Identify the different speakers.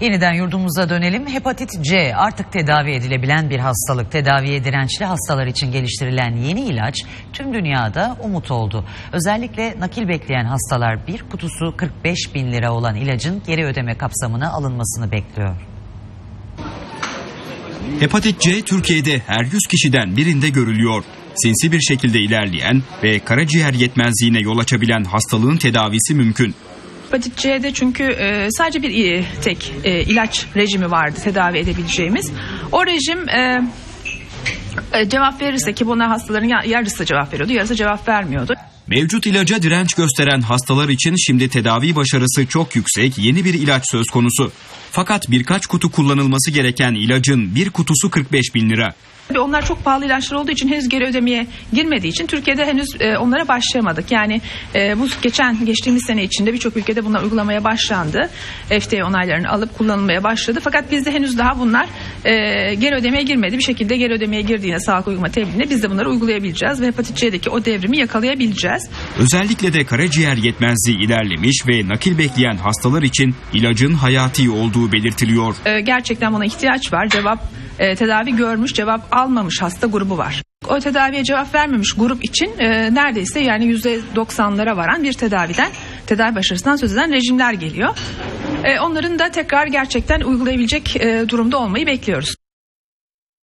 Speaker 1: Yeniden yurdumuza dönelim. Hepatit C artık tedavi edilebilen bir hastalık. Tedaviye dirençli hastalar için geliştirilen yeni ilaç tüm dünyada umut oldu. Özellikle nakil bekleyen hastalar bir kutusu 45 bin lira olan ilacın geri ödeme kapsamına alınmasını bekliyor.
Speaker 2: Hepatit C Türkiye'de her 100 kişiden birinde görülüyor. Sinsi bir şekilde ilerleyen ve karaciğer yetmezliğine yol açabilen hastalığın tedavisi mümkün.
Speaker 3: Hepatit C'de çünkü e, sadece bir e, tek e, ilaç rejimi vardı tedavi edebileceğimiz. O rejim e, e, cevap verirse ki buna hastaların ya- yarısı cevap veriyordu, yarısı cevap vermiyordu.
Speaker 2: Mevcut ilaca direnç gösteren hastalar için şimdi tedavi başarısı çok yüksek yeni bir ilaç söz konusu. Fakat birkaç kutu kullanılması gereken ilacın bir kutusu 45 bin lira.
Speaker 3: Onlar çok pahalı ilaçlar olduğu için henüz geri ödemeye girmediği için Türkiye'de henüz e, onlara başlayamadık. Yani e, bu geçen geçtiğimiz sene içinde birçok ülkede bunlar uygulamaya başlandı. FDA onaylarını alıp kullanılmaya başladı. Fakat bizde henüz daha bunlar e, geri ödemeye girmedi. Bir şekilde geri ödemeye girdiğinde sağlık uygulama tebliğinde biz de bunları uygulayabileceğiz ve hepatit C'deki o devrimi yakalayabileceğiz.
Speaker 2: Özellikle de karaciğer yetmezliği ilerlemiş ve nakil bekleyen hastalar için ilacın hayati olduğu belirtiliyor.
Speaker 3: E, gerçekten buna ihtiyaç var. Cevap e, tedavi görmüş, cevap almamış hasta grubu var. O tedaviye cevap vermemiş grup için e, neredeyse yani %90'lara varan bir tedaviden, tedavi başarısından söz eden rejimler geliyor. E, onların da tekrar gerçekten uygulayabilecek e, durumda olmayı bekliyoruz.